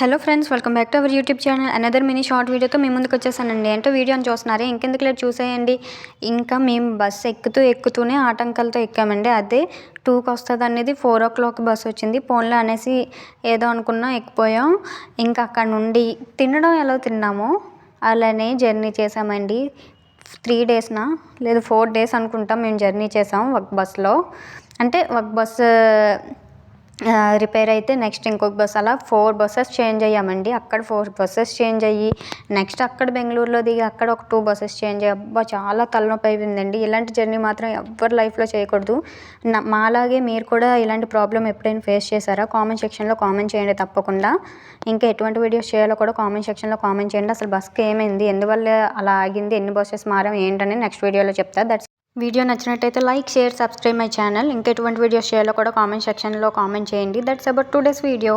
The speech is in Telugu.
Hello friends welcome back to our YouTube channel. Another mini short వీడియోతో మీ ముందుకు వచ్చేసానండి. అంటే వీడియోని చూస్తున్నారే? ఇంకెందుకు లేదు చూసేయండి. ఇంకా మేము బస్సు ఎక్కుతూ ఎక్కుతూనే ఆటంకాలతో ఎక్కామండి. అదే టూకి వస్తుంది అనేది ఫోర్ ఓ క్లాక్ బస్సు వచ్చింది. ఫోన్లో అనేసి ఏదో అనుకున్నా ఎక్కిపోయాం. ఇంకా అక్కడ నుండి తినడం ఎలా తిన్నామో అలానే జర్నీ చేసామండి. త్రీ డేస్నా? లేదు ఫోర్ డేస్ అనుకుంటాం మేము జర్నీ చేసాం ఒక బస్సులో అంటే ఒక బస్సు రిపేర్ అయితే నెక్స్ట్ ఇంకొక బస్ అలా ఫోర్ బస్సెస్ చేంజ్ అయ్యామండి. అక్కడ ఫోర్ బస్సెస్ చేంజ్ అయ్యి నెక్స్ట్ అక్కడ బెంగళూరులో దిగి అక్కడ ఒక టూ బస్సెస్ చేంజ్ అయ్యి అబ్బా చాలా తలనొప్పి అయిపోయిందండి. ఇలాంటి జర్నీ మాత్రం ఎవరి లైఫ్లో చేయకూడదు. మాలాగే మీరు కూడా ఇలాంటి ప్రాబ్లం ఎప్పుడైనా ఫేస్ చేశారా? కామెంట్ సెక్షన్లో కామెంట్ చేయండి తప్పకుండా. ఇంకా ఎటువంటి వీడియోస్ చేయాలో కూడా కామెంట్ సెక్షన్లో కామెంట్ చేయండి. అసలు బస్కి ఏమైంది? ఎందువల్ల అలా ఆగింది? ఎన్ని బస్సెస్ మారాం? ఏంటని నెక్స్ట్ వీడియోలో చెప్తా. దట్స్ వీడియో నచ్చినట్టయితే like share subscribe my channel. ఇంకెటువంటి videos చేయాలో కూడా కామెంట్ సెక్షన్లో కామెంట్ చేయండి. That's about today's video